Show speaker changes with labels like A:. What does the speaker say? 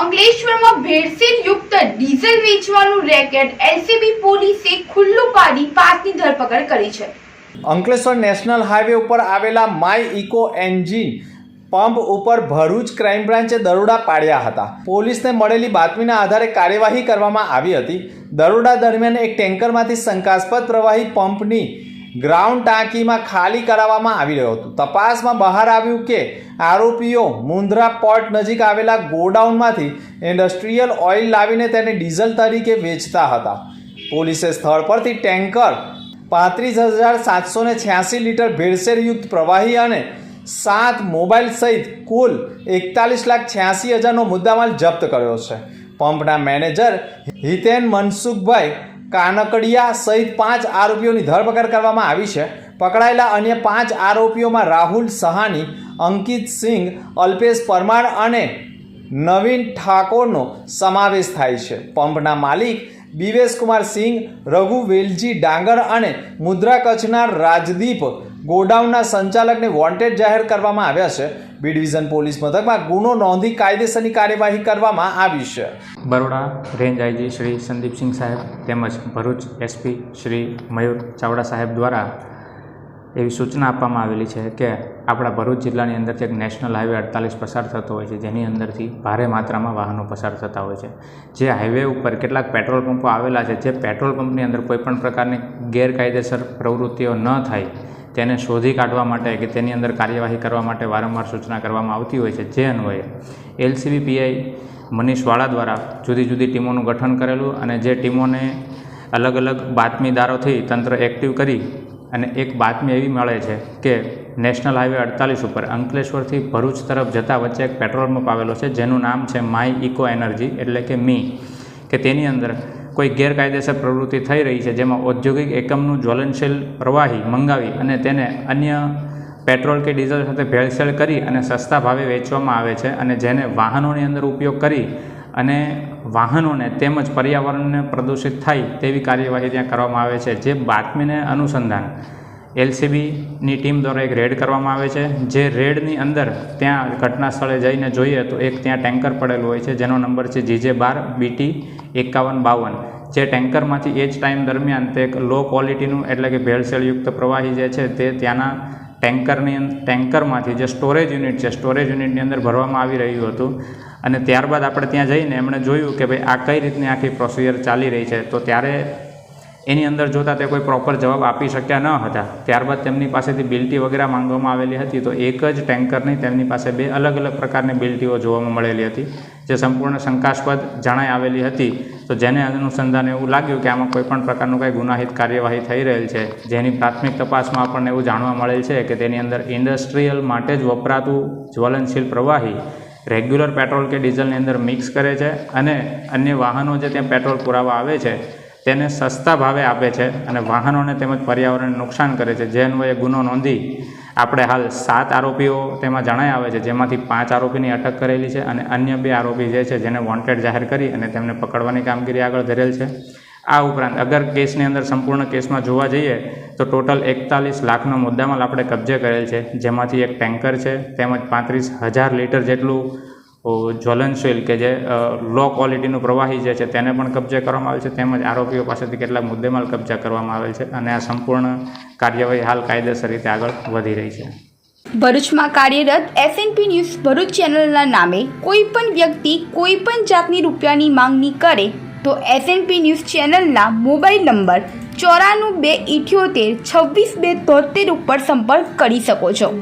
A: અંકલેશ્વરમાં ભેળસેળ યુક્ત ડીઝલ વેચવાનું રેકેટ એલસીબી પોલીસે ખુલ્લું પાડી પાંચની ધરપકડ કરી છે.
B: અંકલેશ્વર નેશનલ હાઈવે ઉપર આવેલા માય ઇકો એન્જિન પંપ ઉપર ભરૂચ ક્રાઇમ બ્રાન્ચે દરોડા પાડ્યા હતા. પોલીસને મળેલી બાતમીના આધારે કાર્યવાહી કરવામાં આવી હતી. દરોડા દરમિયાન એક ટેન્કરમાંથી શંકાસ્પદ પ્રવાહી પંપની ગ્રાઉન્ડ ટાંકીમાં ખાલી કરાવવામાં આવી રહ્યું હતું. તપાસમાં બહાર આવ્યું કે આરોપીઓ મુંદ્રા પોર્ટ નજીક આવેલા ગોડાઉનમાંથી ઇન્ડસ્ટ્રીયલ ઓઇલ લાવીને તેને ડીઝલ તરીકે વેચતા હતા. પોલીસે સ્થળ પરથી ટેન્કર પાંત્રીસ હજાર સાતસો ને છ્યાસી લીટર ભેળસેળયુક્ત પ્રવાહી અને સાત મોબાઈલ સહિત કુલ એકતાલીસ લાખ છ્યાસી હજારનો મુદ્દામાલ જપ્ત કર્યો છે. પંપના મેનેજર હિતેન મનસુખભાઈ કાનકડિયા સહિત પાંચ આરોપીઓની ધરપકડ કરવામાં આવી છે. પકડાયેલા અન્ય પાંચ આરોપીઓમાં રાહુલ સહાની, અંકિત સિંઘ, અલ્પેશ પરમાર અને નવીન ઠાકોરનો સમાવેશ થાય છે. પંપના માલિક દિવેશ કુમાર સિંઘ, રઘુ વેલજી ડાંગર અને મુદ્રા કચ્છના રાજદીપ ગોડાઉનના સંચાલકને વોન્ટેડ જાહેર કરવામાં આવ્યા છે. બી ડિવિઝન પોલીસ મથકમાં ગુનો નોંધી કાયદેસરની કાર્યવાહી કરવામાં આવી છે.
C: બરોડા રેન્જ આઈજી શ્રી સંદીપસિંહ સાહેબ તેમજ ભરૂચ એસપી શ્રી મયુર ચાવડા સાહેબ દ્વારા એવી સૂચના આપવામાં આવેલી છે કે આપણા ભરૂચ જિલ્લાની અંદરથી એક નેશનલ હાઈવે અડતાલીસ પસાર થતો હોય છે, જેની અંદરથી ભારે માત્રામાં વાહનો પસાર થતા હોય છે. જે હાઈવે ઉપર કેટલાક પેટ્રોલ પંપો આવેલા છે, જે પેટ્રોલ પંપની અંદર કોઈપણ પ્રકારની ગેરકાયદેસર પ્રવૃત્તિઓ ન થાય તેને શોધી કાઢવા માટે કે તેની અંદર કાર્યવાહી કરવા માટે વારંવાર સૂચના કરવામાં આવતી હોય છે. જે અન્વયે એલસીબી પીઆઈ મનીષ વાળા દ્વારા જુદી જુદી ટીમોનું ગઠન કરેલું અને જે ટીમોને અલગ અલગ બાતમીદારોથી તંત્ર એક્ટિવ કરી અને એક બાતમી એવી મળે છે કે નેશનલ હાઈવે અડતાલીસ ઉપર અંકલેશ્વરથી ભરૂચ તરફ જતા વચ્ચે એક પેટ્રોલ પંપ આવેલો છે જેનું નામ છે માય ઇકો એનર્જી એટલે કે મી, કે તેની અંદર કોઈ ગેરકાયદેસર પ્રવૃત્તિ થઈ રહી છે, જેમાં ઔદ્યોગિક એકમનું જ્વલનશીલ પ્રવાહી મંગાવી અને તેને અન્ય પેટ્રોલ કે ડીઝલ સાથે ભેળસેળ કરી અને સસ્તા ભાવે વેચવામાં આવે છે અને જેને વાહનોની અંદર ઉપયોગ કરી અને વાહનોને તેમજ પર્યાવરણને પ્રદૂષિત થાય તેવી કાર્યવાહી ત્યાં કરવામાં આવે છે. જે બાતમીને અનુસંધાન, એલસીબીની ટીમ દ્વારા એક રેડ કરવામાં આવે છે. જે રેડની અંદર ત્યાં ઘટના સ્થળે જઈને જોઈએ તો એક ત્યાં ટેન્કર પડેલું હોય છે, જેનો નંબર છે જીજે બાર બીટી એકાવન બાવન. જે ટેન્કરમાંથી એ જ ટાઈમ દરમિયાન તે એક લો ક્વોલિટીનું એટલે કે ભેળસેળયુક્ત પ્રવાહી જે છે તે ત્યાંના ટેન્કરની ટેન્કરમાંથી જે સ્ટોરેજ યુનિટ છે સ્ટોરેજ યુનિટની અંદર ભરવામાં આવી રહ્યું હતું. અને ત્યારબાદ આપણે ત્યાં જઈને એમણે જોયું કે ભાઈ આ કઈ રીતની આખી પ્રોસિજર ચાલી રહી છે. તો ત્યારે એની અંદર જોતાં તે કોઈ પ્રોપર જવાબ આપી શક્યા ન હતા. ત્યારબાદ તેમની પાસેથી બિલ્ટી વગેરે માંગવામાં આવેલી હતી તો એક જ ટેન્કરની તેમની પાસે બે અલગ અલગ પ્રકારની બિલ્ટીઓ જોવામાં મળેલી હતી, જે સંપૂર્ણ શંકાસ્પદ જણાઈ આવેલી હતી. તો જેને અનુસંધાને એવું લાગ્યું કે આમાં કોઈપણ પ્રકારનું કંઈ ગુનાહિત કાર્યવાહી થઈ રહેલ છે, જેની પ્રાથમિક તપાસમાં આપણને એવું જાણવા મળેલ છે કે તેની અંદર ઇન્ડસ્ટ્રીયલ માટે જ વપરાતું જ્વલનશીલ પ્રવાહી રેગ્યુલર પેટ્રોલ કે ડીઝલની અંદર મિક્સ કરે છે અને અન્ય વાહનો જે ત્યાં પેટ્રોલ પુરાવા આવે છે તેને સસ્તા ભાવે આપે છે અને વાહનોને તેમજ પર્યાવરણને નુકસાન કરે છે. જે અન્વયે ગુનો નોંધી આપણે હાલ સાત આરોપીઓ તેમાં જણાય આવે છે, જેમાંથી પાંચ આરોપીની અટક કરેલી છે અને અન્ય બે આરોપી જે છે જેને વોન્ટેડ જાહેર કરી અને તેમને પકડવાની કામગીરી આગળ ધરેલ છે. આ ઉપરાંત અગર કેસની અંદર સંપૂર્ણ કેસમાં જોવા જઈએ તો ટોટલ એકતાલીસ લાખનો મુદ્દામાલ આપણે કબજે કરેલ છે, જેમાંથી એક ટેન્કર છે, તેમજ પાંત્રીસ હજાર લીટર જેટલું જ્વલનશીલ કે જે લો ક્વોલિટીનું પ્રવાહી જે છે તેને પણ કબજે કરવામાં આવેલ છે, તેમજ આરોપીઓ પાસેથી કેટલાક મુદ્દેમાલ કબજા કરવામાં આવેલ છે અને આ સંપૂર્ણ કાર્યવાહી હાલ કાયદેસર રીતે આગળ વધી રહી છે.
A: ભરૂચમાં કાર્યરત એસએનપી ન્યૂઝ ભરૂચ ચેનલના નામે કોઈ પણ વ્યક્તિ કોઈ પણ જાતની રૂપિયાની માંગણી કરે તો એસએનપી ન્યૂઝ ચેનલના મોબાઈલ નંબર ચોરાણું બે ઇઠ્યોતેર છવ્વીસ બે તોતેર ઉપર સંપર્ક કરી શકો છો.